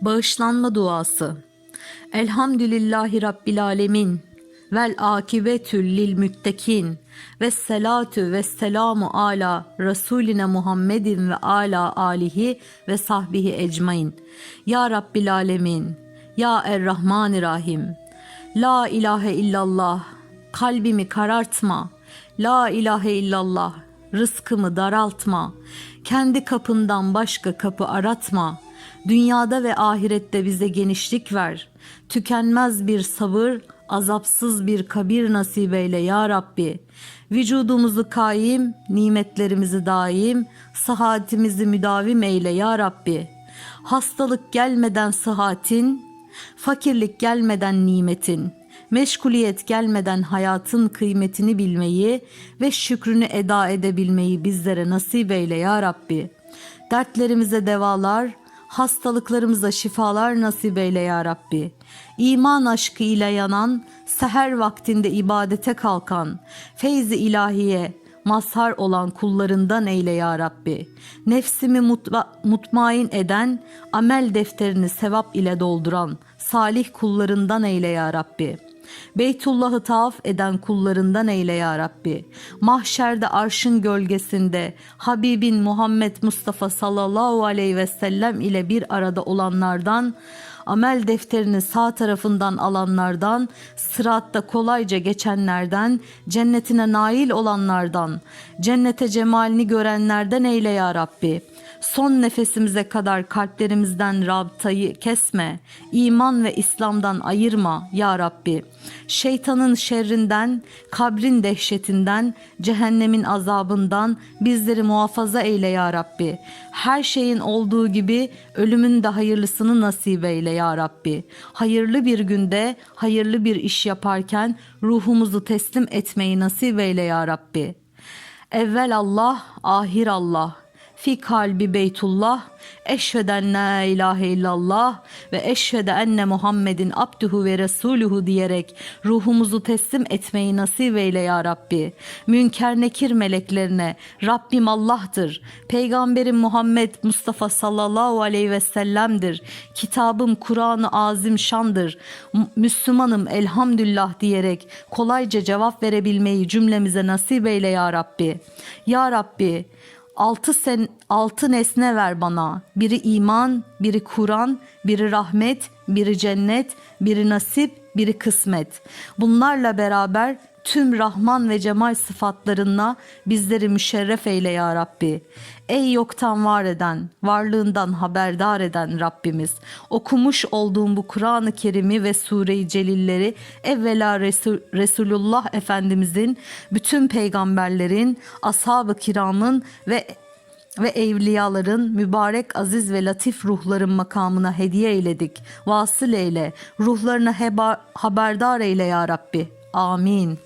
Bağışlanma duası. Elhamdülillahi Rabbil alemin. Vel akibetül lil müttekin. Ve salatu ve selamu ala Resuline Muhammedin ve ala alihi ve sahbihi ecmain. Ya Rabbil alemin. Ya Errahmanirrahim. La ilahe illallah. Kalbimi karartma. La ilahe illallah. Rızkımı daraltma. Kendi kapından başka kapı aratma. Dünyada ve ahirette bize genişlik ver. Tükenmez bir sabır, azapsız bir kabir nasip eyle ya Rabbi. Vücudumuzu kaim, nimetlerimizi daim, sıhhatimizi müdavim eyle ya Rabbi. Hastalık gelmeden sıhhatin, fakirlik gelmeden nimetin, meşguliyet gelmeden hayatın kıymetini bilmeyi ve şükrünü eda edebilmeyi bizlere nasip eyle ya Rabbi. Dertlerimize devalar, hastalıklarımıza şifalar nasip eyle ya Rabbi. İman aşkı ile yanan, seher vaktinde ibadete kalkan, feyzi ilahiye, mazhar olan kullarından eyle ya Rabbi. Nefsimi mutma, mutmain eden, amel defterini sevap ile dolduran, salih kullarından eyle ya Rabbi. Beytullah'ı tavaf eden kullarından eyle ya Rabbi. Mahşerde arşın gölgesinde Habibin Muhammed Mustafa sallallahu aleyhi ve sellem ile bir arada olanlardan, amel defterini sağ tarafından alanlardan, sıratta kolayca geçenlerden, cennetine nail olanlardan, cennete cemalini görenlerden eyle ya Rabbi. Son nefesimize kadar kalplerimizden rabtayı kesme, iman ve İslam'dan ayırma ya Rabbi. Şeytanın şerrinden, kabrin dehşetinden, cehennemin azabından bizleri muhafaza eyle ya Rabbi. Her şeyin olduğu gibi ölümün de hayırlısını nasip eyle ya Rabbi. Hayırlı bir günde, hayırlı bir iş yaparken ruhumuzu teslim etmeyi nasip eyle ya Rabbi. Evvel Allah, ahir Allah fi kalbi beytullah eşheden la ilahe illallah ve eşhede enne Muhammedin abduhu ve resuluhu diyerek ruhumuzu teslim etmeyi nasip eyle ya Rabbi. Münker nekir meleklerine Rabbim Allah'tır. Peygamberim Muhammed Mustafa sallallahu aleyhi ve sellem'dir. Kitabım Kur'an-ı Azim şandır. Müslümanım elhamdülillah diyerek kolayca cevap verebilmeyi cümlemize nasip eyle ya Rabbi. Ya Rabbi Altı, sen, altı nesne ver bana. Biri iman, biri Kur'an, biri rahmet, biri cennet, biri nasip, biri kısmet. Bunlarla beraber tüm Rahman ve Cemal sıfatlarınla bizleri müşerref eyle ya Rabbi. Ey yoktan var eden, varlığından haberdar eden Rabbimiz. Okumuş olduğum bu Kur'an-ı Kerim'i ve Sure-i Celilleri evvela Resul, Resulullah Efendimizin, bütün peygamberlerin, ashab-ı kiramın ve ve evliyaların mübarek aziz ve latif ruhların makamına hediye eyledik. Vasıl eyle, ruhlarına heba, haberdar eyle ya Rabbi. Amin.